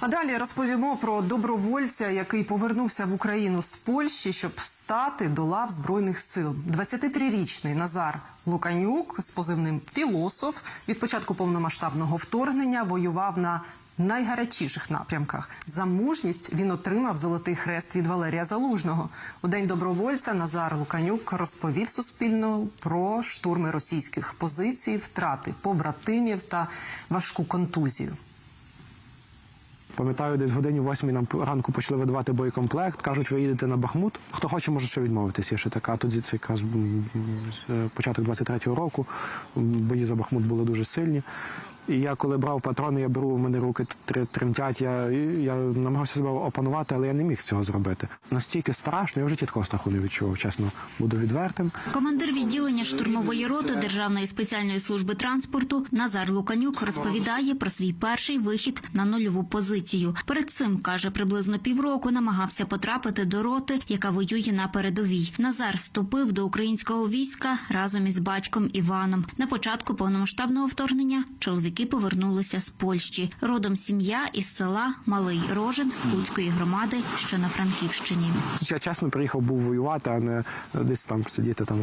А далі розповімо про добровольця, який повернувся в Україну з Польщі, щоб стати до лав збройних сил. 23-річний Назар Луканюк з позивним філософ від початку повномасштабного вторгнення воював на найгарячіших напрямках. За мужність він отримав золотий хрест від Валерія Залужного. У день добровольця Назар Луканюк розповів Суспільному про штурми російських позицій, втрати побратимів та важку контузію. Пам'ятаю, десь годині восьмій нам ранку почали видавати боєкомплект. Кажуть, ви їдете на Бахмут. Хто хоче, може ще відмовитися. Є ще така. Тоді це якраз е, початок 23-го року. Бої за Бахмут були дуже сильні. І я коли брав патрони, я беру, у мене руки тр- тремтять. Я, я намагався себе опанувати, але я не міг цього зробити. Настільки страшно, я в житті такого страху не відчував, чесно, буду відвертим. Командир відділення штурмової роти Державної спеціальної служби транспорту Назар Луканюк розповідає про свій перший вихід на нульову позицію. Перед цим каже, приблизно півроку намагався потрапити до роти, яка воює на передовій. Назар вступив до українського війська разом із батьком Іваном. На початку повномасштабного вторгнення чоловіки повернулися з Польщі. Родом сім'я із села Малий Рожин Луцької громади, що на Франківщині. Я чесно приїхав був воювати, а не десь там сидіти там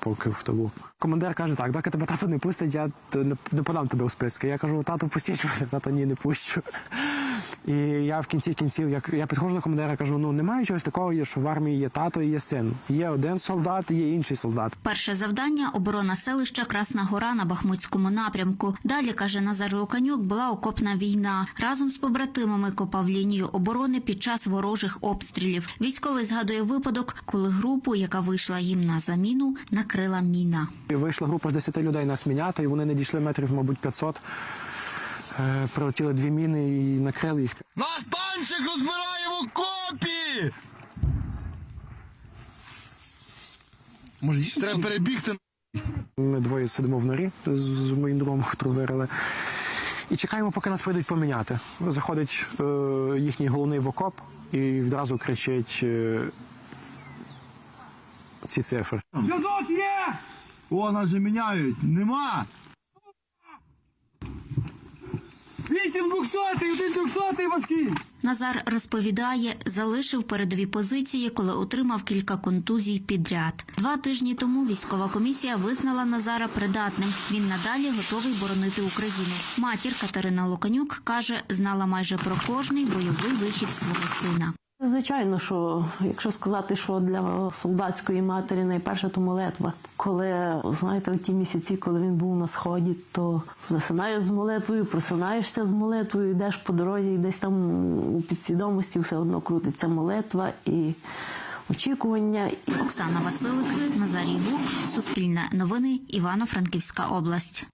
поки в тилу. Командир каже, так, доки тебе тато не пустить, я не, подам тебе у списки. Я кажу, тату, пустіть мене, тато ні, не пущу. І я в кінці кінців, як я підходжу до командира, кажу: ну немає чогось такого, є, що в армії є тато і є син. Є один солдат, є інший солдат. Перше завдання оборона селища Красна Гора на Бахмутському напрямку. Далі каже Назар Луканюк, була окопна війна. Разом з побратимами копав лінію оборони під час ворожих обстрілів. Військовий згадує випадок, коли групу, яка вийшла їм на заміну, накрила міна. І вийшла група з 10 людей нас міняти, і вони не дійшли метрів, мабуть, 500. Е, Прилетіли дві міни і накрили їх. Нас танчик розбирає в окопі! Може, треба перебігти. Ми двоє сидимо в норі з, з моїм другом, котру вирили. І чекаємо, поки нас прийдуть поміняти. Заходить е, їхній головний в окоп і відразу кричить е, ці цифри. Зв'язок є! О, нас же міняють. Нема! Вісім двохсотий, один двохсотий важкий! Назар розповідає, залишив передові позиції, коли отримав кілька контузій підряд. Два тижні тому військова комісія визнала Назара придатним. Він надалі готовий боронити Україну. Матір Катерина Луканюк каже, знала майже про кожний бойовий вихід свого сина. Звичайно, що якщо сказати, що для солдатської матері найперше то молитва. Коли знаєте, в ті місяці, коли він був на сході, то засинаєш з молитвою, просинаєшся з молитвою, йдеш по дорозі, і десь там у підсвідомості все одно крутиться молитва і очікування. Оксана Василик, Назарій Вук, Суспільне новини, Івано-Франківська область.